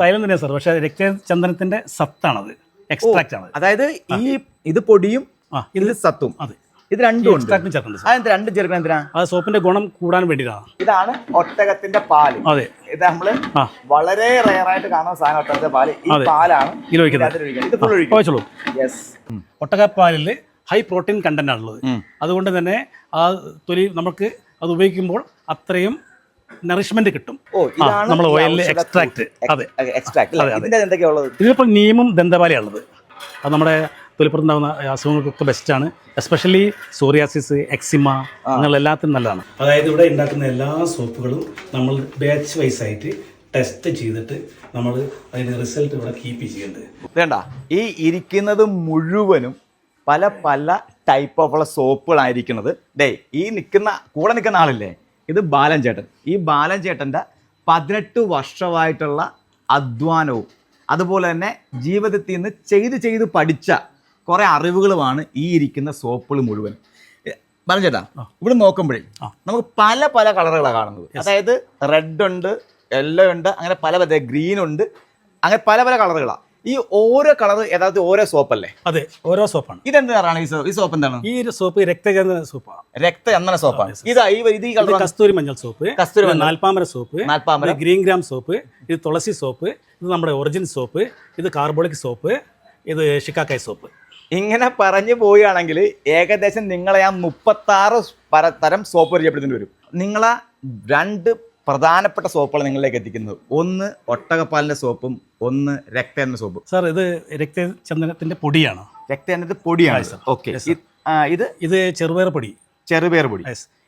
തൈലം തന്നെയാണ് സാർ പക്ഷേ രക്തചന്ദനത്തിന്റെ സത്താണത്. എക്സ്ട്രാക്റ്റ് ആണ്. അതായത് ഈ ഇത് പൊടിയും ഇത് സത്തും. അതെ. ഇത് രണ്ടും ചേർക്കുന്നുണ്ട് രണ്ടും ചേർക്കണം എന്തിനാ? അത് സോപ്പിന്റെ ഗുണം കൂടാൻ വേണ്ടിയിട്ടാണ് ഇതാണ് ഒട്ടകത്തിന്റെ പാൽ. അതെ. ഇത് നമ്മൾ വളരെ റെയർ ആയിട്ട് കാണുന്ന സാധനം ഒട്ടകത്തിന്റെ പാൽ. ഈ പാലാണ് യെസ് ഒട്ടകപ്പാലിൽ ഹൈ പ്രോട്ടീൻ കണ്ടന്റ് ആണുള്ളത്. അതുകൊണ്ട് തന്നെ ആ തൊലി നമുക്ക് അത് ഉപയോഗിക്കുമ്പോൾ അത്രയും നറിഷ്മെന്റ് കിട്ടും. നമ്മൾ ഓയിലിൽ എക്സ്ട്രാക്ട് അതെ. അതെ. ഇതിന്റെ ഉള്ളത്? നീമും അത് നമ്മുടെ തൊലിപ്പുറത്തുണ്ടാകുന്ന അസുഖങ്ങൾക്കൊക്കെ ബെസ്റ്റാണ് എസ്പെഷ്യലി സോറിയാസിസ് എക്സിമ അങ്ങനെയുള്ള എല്ലാത്തിനും നല്ലതാണ്. അതായത് ഇവിടെ ഉണ്ടാക്കുന്ന എല്ലാ സോപ്പുകളും നമ്മൾ ബാച്ച് വൈസ് ആയിട്ട് ടെസ്റ്റ് ചെയ്തിട്ട് നമ്മൾ അതിന്റെ റിസൾട്ട് ഇവിടെ കീപ്പ് ചെയ്യേണ്ടത് വേണ്ട. ഈ ഇരിക്കുന്നത് മുഴുവനും പല പല ടൈപ്പ് ഓഫുള്ള ഉള്ള സോപ്പുകളായിരിക്കുന്നത് ഡേ ഈ നിൽക്കുന്ന കൂടെ നിൽക്കുന്ന ആളില്ലേ? ഇത് ബാലൻ ചേട്ടൻ ഈ ബാലൻ ചേട്ടന്റെ പതിനെട്ട് വർഷമായിട്ടുള്ള അധ്വാനവും അതുപോലെ തന്നെ ജീവിതത്തിൽ നിന്ന് ചെയ്ത് ചെയ്ത് പഠിച്ച കുറേ അറിവുകളുമാണ് ഈ ഇരിക്കുന്ന സോപ്പുകൾ മുഴുവൻ ബാലൻ ചേട്ടാ ഇവിടെ നോക്കുമ്പോഴേ നമുക്ക് പല പല കളറുകളാണ് കാണുന്നത്. അതായത് റെഡ് ഉണ്ട് യെല്ലോ ഉണ്ട് അങ്ങനെ പല പല ഗ്രീൻ ഉണ്ട് അങ്ങനെ പല പല കളറുകളാണ് ഈ ഓരോ കളർ യഥാർത്ഥത്തിൽ ഓരോ സോപ്പല്ലേ? അതെ ഓരോ സോപ്പാണ്. ഇതെന്താണ് ഈ സോപ്പ് ഈ സോപ്പ് എന്താണ്? ഈ ഒരു സോപ്പ് രക്തചന്ദന സോപ്പാണ്. രക്തചന്ദന സോപ്പാണ്. ഇതാ ഈ ഇത് കസ്തൂരി മഞ്ഞൾ സോപ്പ് കസ്തൂരി നാൽപ്പാമര സോപ്പ് നാൽപ്പാമര. ഗ്രീൻ ഗ്രാം സോപ്പ് ഇത് തുളസി സോപ്പ് ഇത് നമ്മുടെ ഒറിജിൻ സോപ്പ് ഇത് കാർബോളിക് സോപ്പ് ഇത് ഷിക്കാക്കായ് സോപ്പ്. ഇങ്ങനെ പറഞ്ഞു പോവുകയാണെങ്കിൽ ഏകദേശം നിങ്ങളെ ആ മുപ്പത്താറ് തരം സോപ്പ് പരിചയപ്പെടുത്തേണ്ടി വരും. നിങ്ങളെ രണ്ട് പ്രധാനപ്പെട്ട സോപ്പുകൾ നിങ്ങളിലേക്ക് എത്തിക്കുന്നത്. ഒന്ന് ഒട്ടകപ്പാലിന്റെ സോപ്പും ഒന്ന് രക്തചന്ദന സോപ്പും. സാർ ഇത് രക്തചന്ദനത്തിന്റെ പൊടിയാണ്. രക്തചന്ദനത്തിന്റെ പൊടിയാണ്. ഓക്കെ ഇത് ഇത്? ചെറുപയർ പൊടി. ചെറുപയർ പൊടി.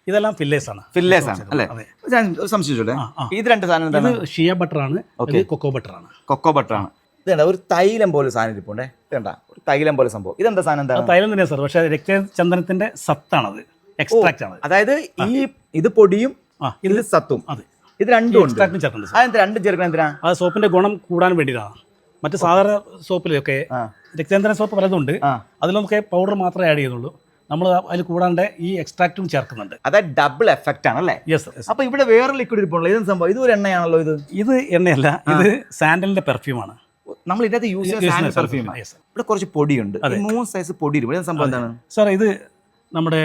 ഇതെല്ലാം ഫില്ലേസ് ആണ്. ഫില്ലേസ് ആണ് അല്ലേ? ഞാൻ ഒരു സംശയം ചോദിച്ചോട്ടെ ആ, ആ. ഇത് രണ്ട് സാധനം എന്താണ്? ഇത് ഷിയ ബട്ടർ ആണ് ഇത് കൊക്കോ ബട്ടർ ആണ്. കൊക്കോ ബട്ടർ ആണ്. ഇതേണ്ട ഒരു തൈലം പോലെ സാധനം ഇരിപ്പുണ്ടേ ഇതേണ്ട ഒരു തൈലം പോലെ സംഭവം. ഇതെന്താ സാധനം എന്താ എന്താണ് തൈലം തന്നെയാണ് സാർ പക്ഷേ രക്തചന്ദനത്തിന്റെ സത്താണത് എക്സ്ട്രാക്റ്റ് ആണ് അതായത് ഈ ഇത് പൊടിയും ഇത് സത്തും. അതെ. ഇത് രണ്ടും ഉണ്ട്. എക്സ്ട്രാക്റ്റും ചേർക്കുന്നുണ്ട് സാർ അതെന്ത് രണ്ടും ചേർക്കണം എന്തിനാ? അത് സോപ്പിന്റെ ഗുണം കൂടാൻ വേണ്ടിയിട്ടാണ് മറ്റു സാധാരണ സോപ്പിലൊക്കെ ആ. രക്തചന്ദന സോപ്പ് പലതുണ്ട്. ആ. അതിൽ നമുക്ക് പൗഡർ മാത്രമേ ആഡ് ചെയ്യുന്നുള്ളൂ. നമ്മൾ അതിൽ കൂടാണ്ട് ഈ എക്സ്ട്രാക്റ്റും ചേർക്കുന്നുണ്ട്. അതായത് ഡബിൾ എഫക്റ്റ് ആണ് അല്ലേ? യെസ് അപ്പൊ ഇവിടെ വേറെ ലിക്വിഡ് ഇരിപ്പുണ്ടല്ലോ. ഇതെന്ത് സംഭവം? ഇത് ഒരു എണ്ണയാണല്ലോ ഇത്? ഇത് എണ്ണയല്ല ഇത് സാൻഡലിന്റെ പെർഫ്യൂമാണ് നമ്മൾ ഇതിനകത്ത് യൂസ് ചെയ്യുന്ന ചെയ്യുന്ന പെർഫ്യൂം ഇവിടെ കുറച്ച് പൊടിയുണ്ട്. ഈ മൂന്ന് സൈസ് പൊടി ഇരിപ്പുണ്ട്. ഇതെന്ത് സംഭവം എന്താണ്? സാർ ഇത് നമ്മുടെ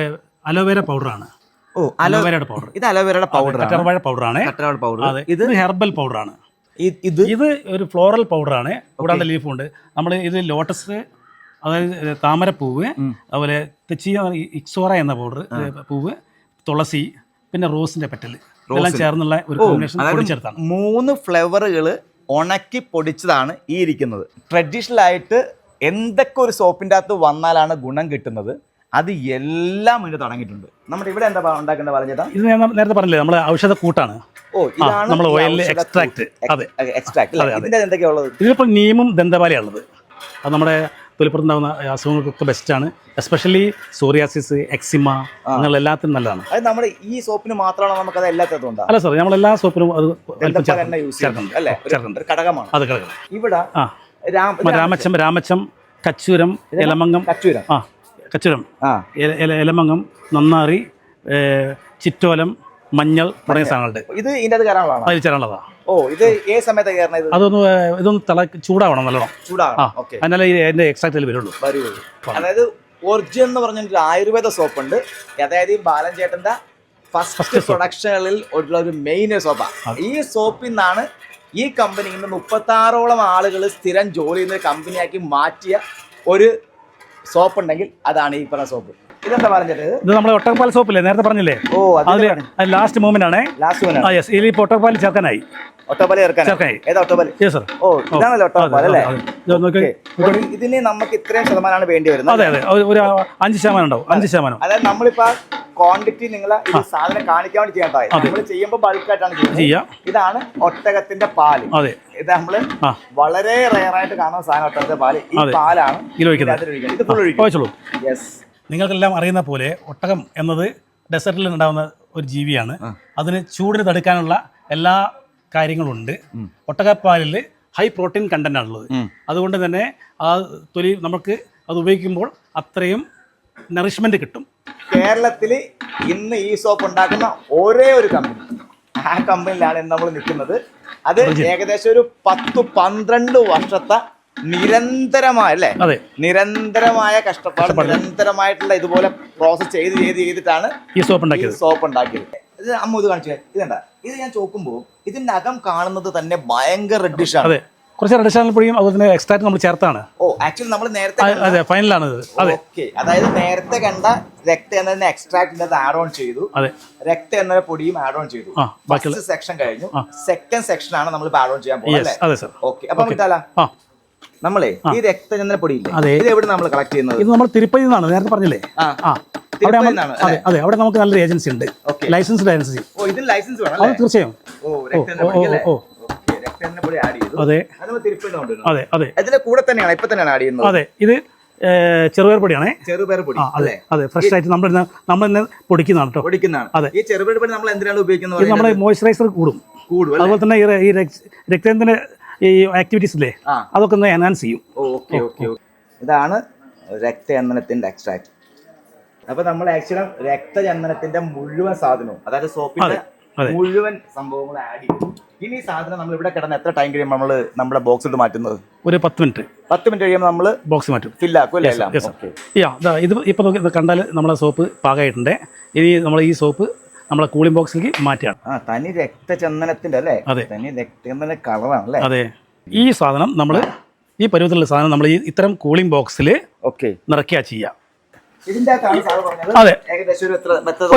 അലോവേര പൗഡറാണ് ഓ അലോ അലോവേരയുടെ പൗഡർ ഇത് അലോവേരയുടെ പൗഡർ ആണ്. കറ്റർവാഴ പൗഡറാണ് കറ്റാർവാഴ പൗഡർ ഇത് ഹെർബൽ പൗഡറാണ് ആണ്. ഇത് ഇത് ഒരു ഫ്ലോറൽ പൗഡറാണ് കൂടാണ്ട് ലീഫുണ്ട് നമ്മൾ ഇത് ലോട്ടസ് അതായത് താമരപ്പൂവ് അതുപോലെ തെച്ചിയ ഇക്സോറ എന്ന പൗഡർ പൂവ് തുളസി പിന്നെ റോസിന്റെ പെറ്റൽ എല്ലാം ചേർന്നുള്ള ഒരു കോമ്പിനേഷൻ പൊടിച്ചെടുത്താണ്. മൂന്ന് ഫ്ലേവറുകൾ ഉണക്കി പൊടിച്ചതാണ് ഈ ഇരിക്കുന്നത്. ട്രഡീഷണൽ ആയിട്ട് എന്തൊക്കെ ഒരു സോപ്പിന്റെ അകത്ത് വന്നാലാണ് ഗുണം കിട്ടുന്നത്? അത് എല്ലാം ഇതിന് തുടങ്ങിയിട്ടുണ്ട്. നമ്മുടെ ഇവിടെ എന്താ ഉണ്ടാക്കേണ്ട പറഞ്ഞേട്ടാ? ഇത് ഞാൻ നേരത്തെ പറഞ്ഞില്ലേ നമ്മൾ ഔഷധ കൂട്ടാണ്. ഓ ഇതാണ് നമ്മൾ ഓയിലിൽ ഔഷധ അതെ. എക്സ്ട്രാക്ട്? ഇതിന്റെ എന്തൊക്കെയാ ഉള്ളത്? ഇതിലിപ്പോൾ നീമും ദന്തപാലയുള്ളത് അത് നമ്മുടെ തൊലിപ്പുറത്തുണ്ടാകുന്ന അസുഖങ്ങൾക്കൊക്കെ ആണ്. എസ്പെഷ്യലി സോറിയാസിസ് എക്സിമ അങ്ങനെയുള്ള എല്ലാത്തിനും നല്ലതാണ്. അത് നമ്മുടെ ഈ സോപ്പിന് മാത്രമാണ് നമുക്ക് അത് എല്ലാത്തതും ഉണ്ടാ അല്ല സാർ നമ്മൾ എല്ലാ സോപ്പിനും അത് ചേർക്കുന്നുണ്ട്. യൂസ് ചെയ്യുന്നുണ്ട് അല്ലേ? ഘടകമാണ്. അത് ഘടകം. ഇവിടെ രാമച്ചം രാമച്ചം കച്ചൂരം ഇലമംഗം കച്ചൂരം. ആ. എല- എലമങ്ങം നന്നാറി ചിറ്റോലം മഞ്ഞൾ തുടങ്ങിയ സാധനങ്ങളുണ്ട്. ഇത് ഇതിന്റെ കയറാനുള്ളതാണ് അതിൽ ഓ ഇത് ഏത് സമയത്ത് അതൊന്ന് ഇതൊന്ന് തള ചൂടാവണം നല്ലോണം. ചൂടാവണം. ഈ അതിന്റെ എക്സാക്ട് വരുള്ളൂ. വരൂ വരൂ. അതായത് ഒറിജിൻ എന്ന് പറഞ്ഞൊരു ആയുർവേദ സോപ്പ് ഉണ്ട് അതായത് ഈ ബാലൻ ചേട്ടന്റെ ഫസ്റ്റ് പ്രൊഡക്ഷനുകളിൽ ഉള്ള ഒരു മെയിൻ സോപ്പാണ് ഈ സോപ്പിൽ നിന്നാണ് ഈ കമ്പനി ഇന്ന് മുപ്പത്താറോളം ആളുകൾ സ്ഥിരം ജോലി ചെയ്യുന്ന കമ്പനിയാക്കി മാറ്റിയ ഒരു സോപ്പ് ഉണ്ടെങ്കിൽ അതാണ് ഈ പറഞ്ഞ സോപ്പ്. ഇതെന്താ പറഞ്ഞത്? ഇത് നമ്മുടെ ഒട്ടകപ്പാൽ സോപ്പില്ലേ? നേരത്തെ പറഞ്ഞില്ലേ? ഓ അതിൽ അതിൽ അത് ലാസ്റ്റ് മൂവ്മെന്റ് ആണേ. ലാസ്റ്റ് ആ യെസ് ഇതിൽ ഇപ്പോൾ ഒട്ടകപ്പാൽ ചേർക്കാനായി. ഇതിന് നമുക്ക് ഇത്രയും ശതമാനമാണ് വേണ്ടി വരുന്നത് അതെ അതെ. ഒരു- അഞ്ച് ശതമാനം ഉണ്ടാവും. അഞ്ച് ശതമാനം. അതായത് നമ്മളിപ്പോ ക്വാണ്ടിറ്റി നിങ്ങൾ ഈ സാധനം കാണിക്കാൻ വേണ്ടി ചെയ്യാൻ നമ്മൾ ചെയ്യുമ്പോൾ ബൾക്കായിട്ടാണ് ചെയ്യുന്നത്. ചെയ്യാം. ഇതാണ് ഒട്ടകത്തിന്റെ പാൽ. അതെ. ഇത് നമ്മൾ വളരെ റെയർ ആയിട്ട് കാണുന്ന സാധനം ഒട്ടകത്തിന്റെ പാൽ. ഈ പാലാണ്. ഇത് ഫുൾ ഒഴിക്കും. യെസ് നിങ്ങൾക്കെല്ലാം അറിയുന്ന പോലെ ഒട്ടകം എന്നത് ഡെസേർട്ടിൽ ഉണ്ടാകുന്ന ഒരു ജീവിയാണ്. അതിന് ചൂടിന് തടുക്കാനുള്ള എല്ലാ കാര്യങ്ങളും ഉണ്ട് ഒട്ടകപ്പാലിൽ ഹൈ പ്രോട്ടീൻ കണ്ടന്റ് ആണുള്ളത്. അതുകൊണ്ട് തന്നെ ആ തൊലി നമുക്ക് അത് ഉപയോഗിക്കുമ്പോൾ അത്രയും നറിഷ്മെന്റ് കിട്ടും. കേരളത്തിൽ ഇന്ന് ഈ സോപ്പ് ഉണ്ടാക്കുന്ന ഒരേ ഒരു കമ്പനി ആ കമ്പനിയിലാണ് നമ്മൾ നിൽക്കുന്നത്. അത് ഏകദേശം ഒരു പത്ത് പന്ത്രണ്ട് വർഷത്തെ നിരന്തരമായ അല്ലേ? അതെ. നിരന്തരമായ കഷ്ടപ്പാട് നിരന്തരമായിട്ടുള്ള ഇതുപോലെ പ്രോസസ് ചെയ്ത് ചെയ്ത് ചെയ്തിട്ടാണ് ഈ സോപ്പ് ഉണ്ടാക്കിയത്. സോപ്പ് ഉണ്ടാക്കിയത്. ഇത് അമ്മ ഇത് കാണിച്ചു ഇതെന്താ? ഇത് ഞാൻ ചോക്കുമ്പോൾ ഇതിന്റെ അകം കാണുന്നത് തന്നെ ഭയങ്കര റെഡിഷ് ആണ്. കുറച്ച് അഡിഷണൽ പൊടിയും അതുപോലെ തന്നെ എക്സ്ട്രാക്ട് നമ്മൾ ചേർത്താണ്. ഓ ആക്ച്വലി നമ്മൾ നേരത്തെ അതെ ഫൈനലാണ് അതെ. ഓക്കേ. അതായത് നേരത്തെ കണ്ട രക്ത എന്നതിന്റെ എക്സ്ട്രാക്ട് ആഡ് ഓൺ ചെയ്തു. അതെ. രക്ത എന്ന പൊടിയും ആഡ് ഓൺ ചെയ്തു. ഫസ്റ്റ് സെക്ഷൻ കഴിഞ്ഞു. സെക്കൻഡ് സെക്ഷൻ ആണ് നമ്മൾ ആഡ് ഓൺ ചെയ്യാൻ പോകുന്നത് അല്ലേ? അതെ സർ ഓക്കെ. അപ്പൊ വിട്ടാല ആ. നമ്മളെ ഈ രക്തചന്ദ്ര പൊടിയില്ലേ? ഇത് എവിടെ നമ്മൾ കളക്ട് ചെയ്യുന്നത്? ഇത് നമ്മൾ തിരുപ്പതി നിന്നാണ് നേരത്തെ പറഞ്ഞില്ലേ? ആ. അതെ അതെ. അവിടെ നമുക്ക് നല്ലൊരു ഏജൻസി ഉണ്ട്. ലൈസൻസ് ലൈസൻസ്ഡ് ഏജൻസി ലൈസൻസ് അത് തീർച്ചയായും. ഓ അതെ. അതെ അതെ അതിന്റെ കൂടെ തന്നെയാണ് ഇപ്പൊ തന്നെയാണ് ആഡ് ചെയ്യുന്നത്. അതെ ഇത് ചെറുപയർ പൊടിയാണേ. ചെറുപയർ പൊടി അതെ അതെ. ഫ്രഷ് ആയിട്ട് നമ്മൾ നമ്മൾ ഇന്ന് പൊടിക്കുന്നതാണ് കേട്ടോ. പൊടിക്കുന്നതാണ്. അതെ. ഈ ചെറുപയർ പൊടി നമ്മൾ എന്തിനാണ് ഉപയോഗിക്കുന്നത് നമ്മുടെ മോയ്സ്ചറൈസർ കൂടും. കൂടും അതുപോലെ തന്നെ ഈ രക്തത്തിന്റെ ഈ ആക്ടിവിറ്റീസ് ഇല്ലേ? അതൊക്കെ ഒന്ന് എൻഹാൻസ് ചെയ്യും. ഓക്കെ ഓക്കെ ഇതാണ് രക്തചന്ദനത്തിന്റെ എക്സ്ട്രാക്ട് അപ്പൊ നമ്മൾ ആക്ച്വലി രക്തചന്ദനത്തിന്റെ മുഴുവൻ സാധനവും അതായത് സോപ്പിന്റെ മുഴുവൻ സംഭവങ്ങൾ ആഡ് ചെയ്യും. ഇനി ഈ സാധനം നമ്മൾ ഇവിടെ കിടന്ന് എത്ര ടൈം കഴിയുമ്പോൾ നമ്മൾ നമ്മുടെ ബോക്സ് ഇട്ട് മാറ്റുന്നത്? ഒരു പത്ത് മിനിറ്റ് പത്ത് മിനിറ്റ് കഴിയുമ്പോൾ നമ്മൾ ബോക്സ് മാറ്റും. ഫില്ലാക്കും അല്ലേ. യാ ഇത് ഇപ്പോൾ കണ്ടാൽ നമ്മളെ സോപ്പ് പാകമായിട്ടുണ്ട്. ഇനി നമ്മൾ ഈ സോപ്പ് നമ്മളെ കൂളിംഗ് ബോക്സിലേക്ക് മാറ്റുകയാണ്. ആ തനി രക്തചന്ദനത്തിന്റെ അല്ലേ? അതെ. തനി രക്തചന്ദന കളറാണ് അല്ലേ അതെ. ഈ സാധനം നമ്മൾ ഈ പരുവത്തിലുള്ള സാധനം നമ്മൾ ഈ ഇത്തരം കൂളിംഗ് ബോക്സിൽ ഓക്കെ. നിറയ്ക്കുക ചെയ്യുക അതെ.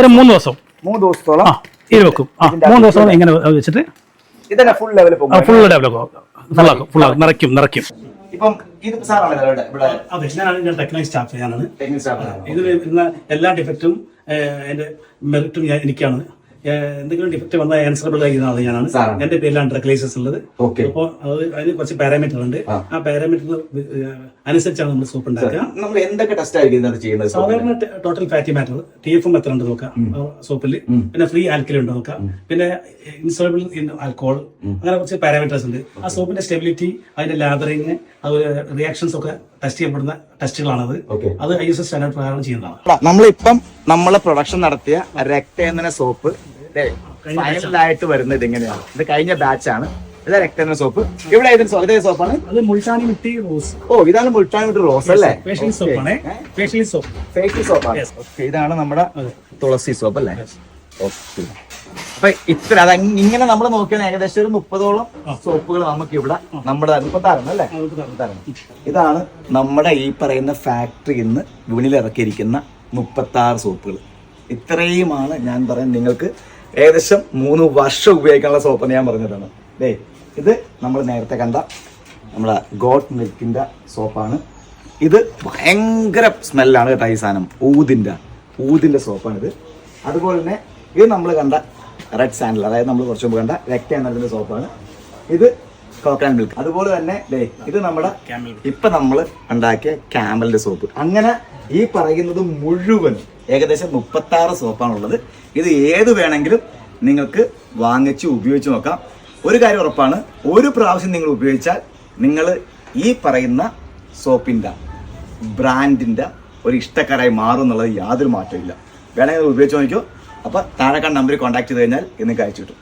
ഒരു മൂന്ന് ദിവസം? മൂന്ന് ദിവസത്തോളം? ഇത് വെക്കും. ആ മൂന്ന് ദിവസം ഇങ്ങനെ വെച്ചിട്ട് ഫുൾ ലെവൽ ഫുൾ ഡെവലപ്പ് ഫുള്ളാക്കും ഫുള്ളാക്കും നിറയ്ക്കും നിറയ്ക്കും. ഇപ്പം ഇത് സാറാണ് ഇവിടെ ഇവിടെ അതെ ഞാനാണ് ഞാൻ ടെക്നിക്കൽ സ്റ്റാഫ് ഞാനാണ്. ടെക്നിക് സ്റ്റാഫ് ഇതിൽ എല്ലാ ഡിഫക്റ്റും എന്റെ മെറിറ്റും എനിക്കാണ്. എന്തെങ്കിലും ഡിഫക്റ്റ് വന്നാൽ ആൻസറബിൾ ആയിരുന്ന ഞാനാണ്. എന്റെ പേരിലാണ് ഡ്രഗ് ലൈസൻസ് ഉള്ളത്. അപ്പോൾ അത് അതിന് കുറച്ച് പാരാമീറ്റർ ഉണ്ട്. ആ. പാരാമീറ്റർ അനുസരിച്ചാണ് നമ്മൾ സോപ്പ് ഉണ്ടാക്കുക. നമ്മൾ എന്തൊക്കെ ടെസ്റ്റ് ആയിരിക്കും ചെയ്യുന്നത് സാധാരണ ടോട്ടൽ ഫാറ്റി മാറ്റർ ടി എഫും എത്ര ഉണ്ട് നോക്കാം സോപ്പിൽ പിന്നെ ഫ്രീ ആൽക്കലി ഉണ്ട് നോക്കാം പിന്നെ ഇൻസോളബിൾ ഇൻ ആൽക്കോൾ അങ്ങനെ കുറച്ച് പാരാമീറ്റേഴ്സ് ഉണ്ട്. ആ സോപ്പിന്റെ സ്റ്റെബിലിറ്റി അതിന്റെ ലാബറിങ് അതുപോലെ റിയാക്ഷൻസ് ഒക്കെ ടെസ്റ്റ് ചെയ്യപ്പെടുന്ന ടെസ്റ്റുകളാണത്. അത് ഐ എസ് എസ് സ്റ്റാൻഡേർഡ് പ്രകാരം ചെയ്യുന്നതാണ്. നമ്മളിപ്പം നമ്മളെ പ്രൊഡക്ഷൻ നടത്തിയ രക്തേന്ദ്ര സോപ്പ് ഫൈനലായിട്ട് വരുന്നത് ഇങ്ങനെയാണ് ഇത് കഴിഞ്ഞ ബാച്ച് ആണ്. ഇത് രക്തേന്ദ്ര സോപ്പ് ഇവിടെ ഏതൊരു സോപ്പ് സോപ്പാണ് അത് മുൾട്ടാണി മിട്ടി റോസ്. ഓ ഇതാണ് മുൾട്ടാണി മിട്ടി റോസ് അല്ലേ? ഫേഷ്യൽ സോപ്പാണ് ഫേഷ്യൽ സോപ്പ് ഫേഷ്യൽ സോപ്പാണ് Yes. ഇതാണ് നമ്മുടെ തുളസി സോപ്പ് അല്ലേ? ഓക്കെ അപ്പൊ ഇത്ര അത് ഇങ്ങനെ നമ്മൾ നോക്കിയാൽ ഏകദേശം ഒരു മുപ്പതോളം സോപ്പുകൾ നമുക്ക് ഇവിടെ നമ്മുടെ തരണം അല്ലേ? തരണം. ഇതാണ് നമ്മുടെ ഈ പറയുന്ന ഫാക്ടറിയിൽ നിന്ന് വിപണിയിൽ ഇറക്കിയിരിക്കുന്ന മുപ്പത്തി ആറ് സോപ്പുകൾ ഇത്രയുമാണ് ഞാൻ പറയുന്നത്. നിങ്ങൾക്ക് ഏകദേശം മൂന്ന് വർഷം ഉപയോഗിക്കാനുള്ള സോപ്പ് ഞാൻ പറഞ്ഞതാണ്. ദേ ഇത് നമ്മൾ നേരത്തെ കണ്ട നമ്മുടെ ഗോട്ട് മിൽക്കിന്റെ സോപ്പാണ് ഇത് ഭയങ്കര സ്മെല്ലാണ് കേട്ടോ ഈ സാധനം. ഊതിന്റെ ഊതിന്റെ സോപ്പാണിത് അതുപോലെ തന്നെ ഇത് നമ്മൾ കണ്ട റെഡ് സാൻഡൽ അതായത് നമ്മൾ കുറച്ച് മുമ്പ് കണ്ട റെഡ് എന്നതിന്റെ സോപ്പാണ് ഇത് കോക്കനട്ട് മിൽക്ക് അതുപോലെ തന്നെ ദേ ഇത് നമ്മുടെ ഇപ്പം നമ്മൾ ഉണ്ടാക്കിയ ക്യാമലിന്റെ സോപ്പ് അങ്ങനെ ഈ പറയുന്നത് മുഴുവൻ ഏകദേശം മുപ്പത്തി ആറ് സോപ്പാണുള്ളത്. ഇത് ഏത് വേണമെങ്കിലും നിങ്ങൾക്ക് വാങ്ങിച്ച് ഉപയോഗിച്ച് നോക്കാം. ഒരു കാര്യം ഉറപ്പാണ് ഒരു പ്രാവശ്യം നിങ്ങൾ ഉപയോഗിച്ചാൽ നിങ്ങൾ ഈ പറയുന്ന സോപ്പിന്റെ ബ്രാൻഡിന്റെ ഒരു ഇഷ്ടക്കാരായി മാറും എന്നുള്ളത് യാതൊരു മാറ്റമില്ല വേണമെങ്കിൽ ഉപയോഗിച്ച് നോക്കിയോ അപ്പോൾ താഴെ നമ്പറിൽ കോൺടാക്ട് ചെയ്ത് കഴിഞ്ഞാൽ ഇന്ന് അയച്ചു കിട്ടും.